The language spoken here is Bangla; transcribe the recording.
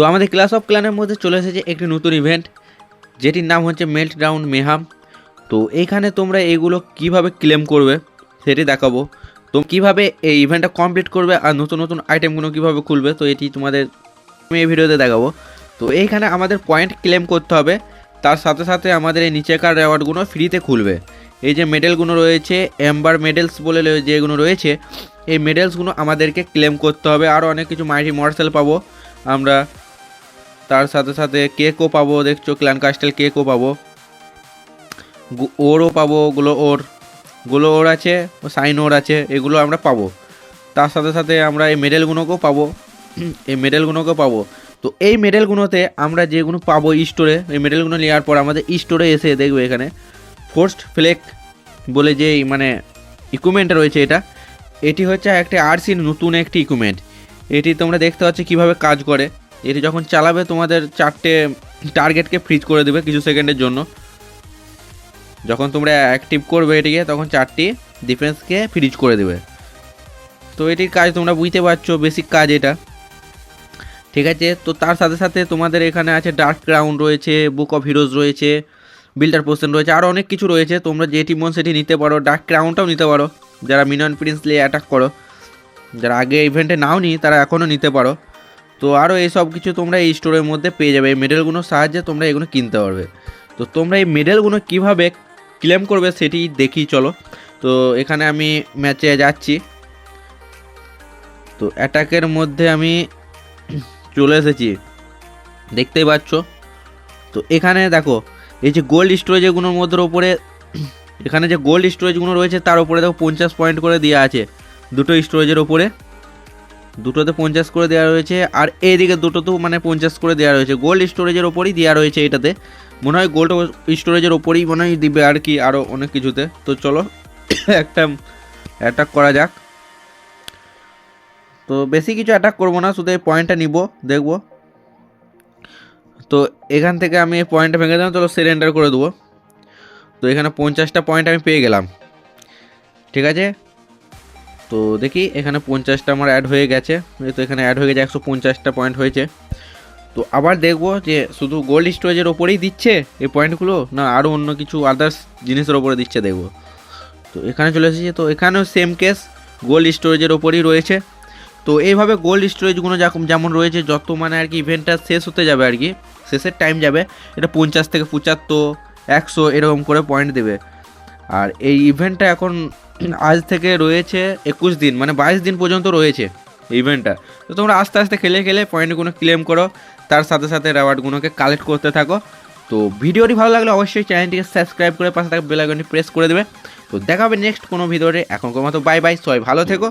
তো আমাদের ক্লাস অফ ক্লানের মধ্যে চলে এসেছে একটি নতুন ইভেন্ট যেটির নাম হচ্ছে মেল্ট ডাউন মেহাম তো এইখানে তোমরা এগুলো কীভাবে ক্লেম করবে সেটি দেখাবো। তো কীভাবে এই ইভেন্টটা কমপ্লিট করবে আর নতুন নতুন আইটেমগুলো কীভাবে খুলবে, তো এটি তোমাদের আমি এই ভিডিওতে দেখাবো। তো এইখানে আমাদের পয়েন্ট ক্লেম করতে হবে, তার সাথে সাথে আমাদের এই নিচেকার রেওয়ার্ডগুলো ফ্রিতে খুলবে। এই যে মেডেলগুলো রয়েছে এম্বার মেডেলস বলে যেগুলো রয়েছে, এই মেডেলসগুলো আমাদেরকে ক্লেম করতে হবে। আরও অনেক কিছু মাইটি মর্সেল পাবো আমরা। তার সাথে সাথে কেকও পাবো, দেখছ? ক্ল্যান কাস্টেল কেকও পাবো। ওরও পাবো, গুলো ওর। গুলো ওর আছে ও সাইন ওর আছে, এগুলো আমরা পাবো। তার সাথে সাথে আমরা এই মেডেলগুলোকেও পাবো। এই মেডেলগুলোকেও পাবো। তো এই মেডেলগুলোতে আমরা যেগুলো পাবো স্টোরে এই মেডেলগুলো নেওয়ার পর আমাদের স্টোরে এসে দেখবে এখানে ফোর্সড ফ্লেক বলে যে মানে ইকুইপমেন্ট রয়েছে এটা, এটি হচ্ছে একটা আরসির নতুন একটি ইকুইপমেন্ট এটি তোমরা দেখতে পাচ্ছ কীভাবে কাজ করে। এটি যখন চালাবে, তোমাদের চারটে টার্গেটকে ফ্রিজ করে দেবে কিছু সেকেন্ডের জন্য। যখন তোমরা অ্যাক্টিভ করবে এটিকে, তখন চারটি ডিফেন্সকে ফ্রিজ করে দেবে। তো এটির কাজ তোমরা বুঝতে পারছ বেসিক কাজ এটা। ঠিক আছে? তো তার সাথে সাথে তোমাদের এখানে আছে ডার্ক গ্রাউন্ড রয়েছে বুক অফ হিরোজ রয়েছে বিল্ডার পোর্শন রয়েছে আরও অনেক কিছু রয়েছে। তোমরা যেটি মন সেটি নিতে পারো ডার্ক ক্রাউনটাও নিতে পারো। যারা মিনন প্রিন্সলি অ্যাটাক করো, যারা আগে ইভেন্টে নাও নি তারা এখনও নিতে পারো। তো আরও এই সব কিছু তোমরা এই স্টোরের মধ্যে পেয়ে যাবে। এই মেডেলগুলোর সাহায্যে তোমরা এগুলো কিনতে পারবে। তো তোমরা এই মেডেলগুলো কীভাবে ক্লেম করবে সেটি দেখি, চলো। তো এখানে আমি ম্যাচে যাচ্ছি। তো অ্যাটাকের মধ্যে আমি চলে এসেছি। দেখতেই পাচ্ছ। তো এখানে দেখো, এই যে গোল্ড স্টোরেজগুলোর মধ্যে ওপরে এখানে যে গোল্ড স্টোরেজগুলো রয়েছে তার উপরে দেখো পঞ্চাশ পয়েন্ট করে দেওয়া আছে। দুটো স্টোরেজের ওপরে দুটোতে পঞ্চাশ করে দেওয়া রয়েছে, আর এইদিকে দুটোতেও মানে পঞ্চাশ করে দেওয়া রয়েছে। গোল্ড স্টোরেজের ওপরেই দেওয়া রয়েছে এটাতে। মনে হয় গোল্ড স্টোরেজের ওপরেই মনে হয় দিবে আর কি আরও অনেক কিছুতে। তো চলো, একটা অ্যাটাক করা যাক। তো বেশি কিছু অ্যাটাক করব না, শুধু এই পয়েন্টটা নিব, দেখব। তো এখান থেকে আমি এই পয়েন্টটা ভেঙে দিলাম, চলো সিলিন্ডার করে দেবো। তো এখানে পঞ্চাশটা পয়েন্ট আমি পেয়ে গেলাম। ঠিক আছে? তো দেখি, এখানে পঞ্চাশটা আমার অ্যাড হয়ে গেছে। তো এখানে অ্যাড হয়ে গেছে, একশো পঞ্চাশটা পয়েন্ট হয়েছে। তো আবার দেখব যে শুধু গোল্ড স্টোরেজের ওপরেই দিচ্ছে এই পয়েন্টগুলো না আরও অন্য কিছু আদার্স জিনিসের ওপরে দিচ্ছে দেখব। তো এখানে চলে এসেছে, তো এখানেও সেম কেস গোল্ড স্টোরেজের ওপরেই রয়েছে। তো এইভাবে গোল্ড স্টোরেজগুলো যেরকম যেমন রয়েছে, যত মানে আর কি ইভেন্টটা শেষ হতে যাবে আর কি, শেষের টাইম যাবে, এটা পঞ্চাশ থেকে পঁচাত্তর, একশো এরকম করে পয়েন্ট দেবে। আর এই ইভেন্টটা এখন আজ থেকে রয়েছে একুশ দিন মানে বাইশ দিন পর্যন্ত রয়েছে ইভেন্টটা তো তোমরা আস্তে আস্তে খেলে খেলে পয়েন্টগুলো ক্লেম করো, তার সাথে সাথে রেওয়ার্ডগুলোকে কালেক্ট করতে থাকো। তো ভিডিওটি ভালো লাগলে অবশ্যই চ্যানেলটিকে সাবস্ক্রাইব করে পাশে থাকা বেলাইকনটি প্রেস করে দেবে। তো দেখা হবে নেক্সট কোনো ভিডিওতে এখন কোনো মতো বাই বাই সবাই ভালো থেকো।